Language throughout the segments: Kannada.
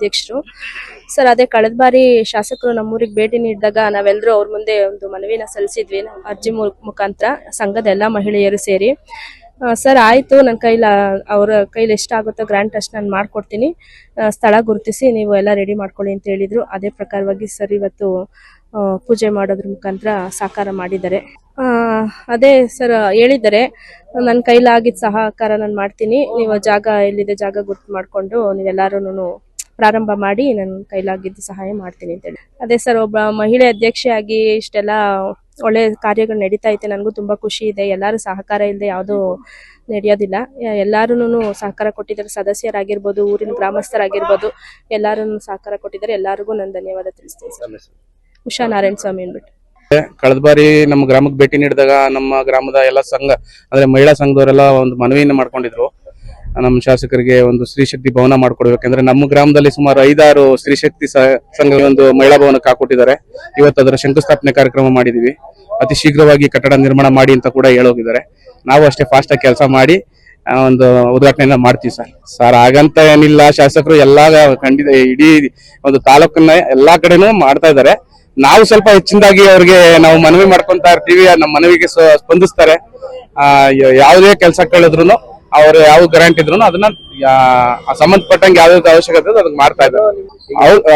ಅಧ್ಯಕ್ಷರು. ಸರ್, ಅದೇ ಕಳೆದ ಬಾರಿ ಶಾಸಕರು ನಮ್ಮೂರಿಗೆ ಭೇಟಿ ನೀಡಿದಾಗ ನಾವೆಲ್ಲರೂ ಅವ್ರ ಮುಂದೆ ಒಂದು ಮನವಿನ ಸಲ್ಲಿಸಿದ್ವಿ. ಅರ್ಜಿ ಮುಖಾಂತರ ಸಂಘದ ಎಲ್ಲ ಮಹಿಳೆಯರು ಸೇರಿ. ಸರ್, ಆಯಿತು. ನನ್ನ ಕೈಲ, ಅವರ ಕೈಲಿ ಎಷ್ಟಾಗುತ್ತೋ ಗ್ರ್ಯಾಂಟ್ ಅಷ್ಟು ನಾನು ಮಾಡಿಕೊಡ್ತೀನಿ. ಸ್ಥಳ ಗುರುತಿಸಿ ನೀವು ಎಲ್ಲ ರೆಡಿ ಮಾಡ್ಕೊಳ್ಳಿ ಅಂತ ಹೇಳಿದ್ರು. ಅದೇ ಪ್ರಕಾರವಾಗಿ ಸರ್, ಇವತ್ತು ಪೂಜೆ ಮಾಡೋದ್ರ ಮುಖಾಂತರ ಸಾಕಾರ ಮಾಡಿದ್ದಾರೆ. ಅದೇ ಸರ್, ಹೇಳಿದ್ದಾರೆ. ನನ್ನ ಕೈಲಾಗಿದ್ದ ಸಹಕಾರ ನಾನು ಮಾಡ್ತೀನಿ. ನೀವು ಜಾಗ, ಎಲ್ಲಿದೆ ಜಾಗ ಗುರ್ತು ಮಾಡಿಕೊಂಡು ನೀವೆಲ್ಲರೂ ಪ್ರಾರಂಭ ಮಾಡಿ ನನ್ನ ಕೈಲಾಗಿದ್ದು ಸಹಾಯ ಮಾಡ್ತೀನಿ ಅಂತೇಳಿ ಅದೇ ಸರ್ ಒಬ್ಬ ಮಹಿಳೆ ಅಧ್ಯಕ್ಷೆಯಾಗಿ ಇಷ್ಟೆಲ್ಲ ಒಳ್ಳೆ ಕಾರ್ಯಗಳು ನಡೀತಾ ಐತೆ ನನಗೂ ತುಂಬ ಖುಷಿ ಇದೆ. ಎಲ್ಲರೂ ಸಹಕಾರ ಇಲ್ಲದೆ ಯಾವುದೂ ನಡೆಯೋದಿಲ್ಲ. ಎಲ್ಲರೂ ಸಹಕಾರ ಕೊಟ್ಟಿದ್ದಾರೆ. ಸದಸ್ಯರಾಗಿರ್ಬೋದು ಊರಿನ ಗ್ರಾಮಸ್ಥರಾಗಿರ್ಬೋದು ಎಲ್ಲರೂ ಸಹಕಾರ ಕೊಟ್ಟಿದ್ದಾರೆ. ಎಲ್ಲರಿಗೂ ನಾನು ಧನ್ಯವಾದ ತಿಳಿಸ್ತೀನಿ ಸರ್. ಉಷಾ ನಾರಾಯಣ ಸ್ವಾಮಿ ಅಂದ್ಬಿಟ್ಟು. ಕಳೆದ ಬಾರಿ ನಮ್ಮ ಗ್ರಾಮಕ್ಕೆ ಭೇಟಿ ನೀಡಿದಾಗ ನಮ್ಮ ಗ್ರಾಮದ ಎಲ್ಲ ಸಂಘ ಅಂದ್ರೆ ಮಹಿಳಾ ಸಂಘದವರೆಲ್ಲ ಒಂದು ಮನವಿಯನ್ನು ಮಾಡ್ಕೊಂಡಿದ್ರು. ನಮ್ಮ ಶಾಸಕರಿಗೆ ಒಂದು ಸ್ತ್ರೀ ಶಕ್ತಿ ಭವನ ಮಾಡಿಕೊಡ್ಬೇಕಂದ್ರೆ ನಮ್ಮ ಗ್ರಾಮದಲ್ಲಿ ಸುಮಾರು ಐದಾರು ಸ್ತ್ರೀ ಶಕ್ತಿ ಸ- ಸಂಘ ಒಂದು ಮಹಿಳಾ ಭವನಕ್ಕೆ ಹಾಕೊಟ್ಟಿದ್ದಾರೆ. ಇವತ್ತು ಅದರ ಶಂಕುಸ್ಥಾಪನೆ ಕಾರ್ಯಕ್ರಮ ಮಾಡಿದೀವಿ. ಅತಿ ಶೀಘ್ರವಾಗಿ ಕಟ್ಟಡ ನಿರ್ಮಾಣ ಮಾಡಿ ಅಂತ ಕೂಡ ಹೇಳೋಗಿದ್ದಾರೆ. ನಾವು ಅಷ್ಟೇ ಫಾಸ್ಟ್ ಆಗಿ ಕೆಲಸ ಮಾಡಿ ಒಂದು ಉದ್ಘಾಟನೆಯನ್ನ ಮಾಡ್ತೀವಿ ಸರ್. ಸರ್, ಹಾಗಂತ ಏನಿಲ್ಲ. ಶಾಸಕರು ಎಲ್ಲ ಖಂಡಿತ ಇಡೀ ಒಂದು ತಾಲೂಕನ್ನ ಎಲ್ಲಾ ಕಡೆನೂ ಮಾಡ್ತಾ ಇದ್ದಾರೆ. ನಾವು ಸ್ವಲ್ಪ ಹೆಚ್ಚಿನದಾಗಿ ಅವ್ರಿಗೆ ನಾವು ಮನವಿ ಮಾಡ್ಕೊಂತ ಇರ್ತೀವಿ. ನಮ್ಮ ಮನವಿಗೆ ಸ್ಪಂದಿಸ್ತಾರೆ. ಯಾವುದೇ ಕೆಲಸ ಕೇಳಿದ್ರು ಅವ್ರು ಯಾವ ಗ್ಯಾರಂಟಿ ಇದ್ರು ಅದನ್ನ ಸಂಬಂಧಪಟ್ಟಂಗೆ ಯಾವ್ದು ಅವಶ್ಯಕತೆ ಅದಕ್ಕೆ ಮಾಡ್ತಾ ಇದ್ದಾರೆ.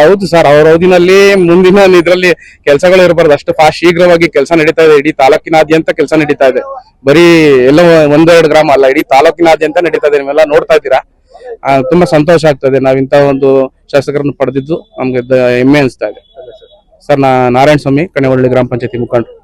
ಹೌದು ಸರ್, ಅವ್ರ ಅವಧಿನಲ್ಲಿ ಮುಂದಿನ ಇದ್ರಲ್ಲಿ ಕೆಲಸಗಳು ಇರಬಾರ್ದು. ಅಷ್ಟು ಫಾಸ್ಟ್ ಶೀಘ್ರವಾಗಿ ಕೆಲಸ ನಡೀತಾ ಇದೆ. ಇಡೀ ತಾಲೂಕಿನಾದ್ಯಂತ ಕೆಲಸ ನಡೀತಾ ಇದೆ. ಬರೀ ಎಲ್ಲ ಒಂದೆರಡು ಗ್ರಾಮ ಅಲ್ಲ, ಇಡೀ ತಾಲೂಕಿನಾದ್ಯಂತ ನಡೀತಾ ಇದೆ. ನೀವೆಲ್ಲ ನೋಡ್ತಾ ಇದ್ದೀರಾ? ತುಂಬಾ ಸಂತೋಷ ಆಗ್ತದೆ. ನಾವ್ ಇಂತ ಒಂದು ಶಾಸಕರನ್ನು ಪಡೆದಿದ್ದು ನಮ್ಗೆ ಹೆಮ್ಮೆ ಅನಿಸ್ತಾ ಇದೆ. ಸರ್, ನಾ ನಾರಾಯಣ ಸ್ವಾಮಿ ಗ್ರಾಮ ಪಂಚಾಯತಿ ಮುಖಂಡರು.